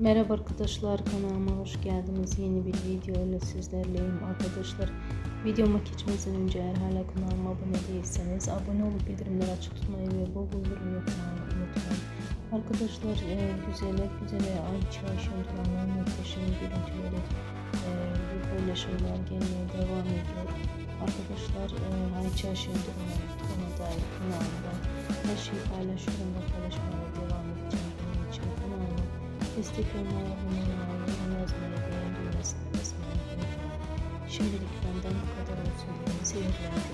Merhaba arkadaşlar kanalıma hoş geldiniz. Yeni bir video ile sizlerleyim arkadaşlar. Videoma geçmeden önce eğer hala kanalıma abone değilseniz abone olup bildirimleri açık tutmayı ve bol yorum yapmayı unutmayın. Arkadaşlar e, güzele güzele Ayça Şenturan'ın muhteşem görüntüleri e, paylaşımlar gelmeye devam ediyor. Arkadaşlar e, Ayça Şenturan'ın ona dair kanalımda her şeyi paylaşıyorum ve paylaşmaya devam edeceğim. Destek olmayı, abone olmayı, yorum yazmayı, beğen düğmesine basmayı unutmayın. Şimdilik benden bu kadar olsun. Hoşçakalın.